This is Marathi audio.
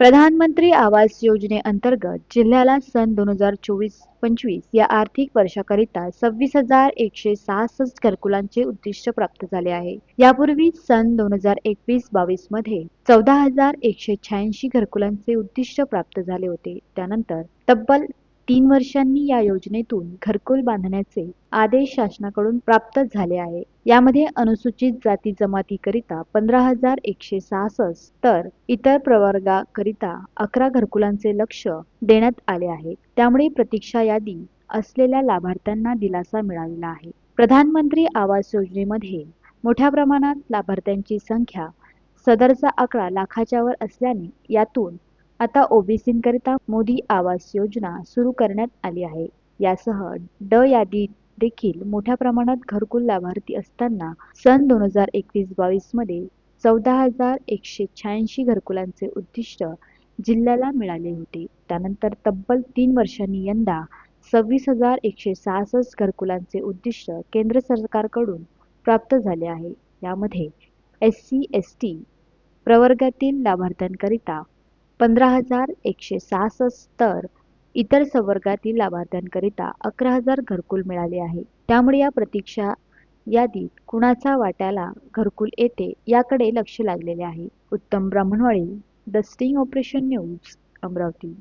प्रधानमंत्री आवास योजनेअंतर्गत जिल्ह्याला सन दोन हजार चोवीस पंचवीस या आर्थिक वर्षाकरिता सव्वीस हजार एकशे सहासष्ट घरकुलांचे उद्दिष्ट प्राप्त झाले आहे. यापूर्वी सन दोन हजार एकवीस बावीसमध्ये चौदा हजार एकशे शहाऐंशी घरकुलांचे उद्दिष्ट प्राप्त झाले होते. त्यानंतर तब्बल तीन वर्षांनी या योजनेतून घरकुल बांधण्याचे आदेश शासनाकडून प्राप्त झाले आहे. यामध्ये अनुसूचित जाती जमातीकरिता पंधरा हजार एकशे सहासष्ट तर इतर प्रवर्गाकरिता अकरा घरकुलांचे लक्ष देण्यात आले आहे. त्यामुळे प्रतीक्षा यादी असलेल्या लाभार्थ्यांना दिलासा मिळालेला आहे. प्रधानमंत्री आवास योजनेमध्ये मोठ्या प्रमाणात लाभार्थ्यांची संख्या सदरचा आकडा लाखाच्या वर असल्याने यातून आता ओबीसींकरिता मोदी आवास योजना सुरू करण्यात आली आहे. यासह ड यादीत देखील मोठ्या प्रमाणात घरकुल लाभार्थी असताना सन दोन हजार एकवीस बावीसमध्ये चौदा हजार एकशे शहाऐंशी घरकुलांचे उद्दिष्ट जिल्ह्याला मिळाले होते. त्यानंतर तब्बल तीन वर्षांनी यंदा सव्वीस हजार एकशे सहासष्ट घरकुलांचे उद्दिष्ट केंद्र सरकारकडून प्राप्त झाले आहे. यामध्ये एस सी एस टी प्रवर्गातील लाभार्थ्यांकरिता पंधरा हजार एकशे सहासष्ट तर इतर संवर्गातील लाभार्थ्यांकरिता अकरा हजार घरकुल मिळाले आहे. त्यामुळे या प्रतीक्षा यादीत कुणाचा वाट्याला घरकुल येते याकडे लक्ष लागलेले आहे. उत्तम Brahmanwadi dusting operation news Amravati.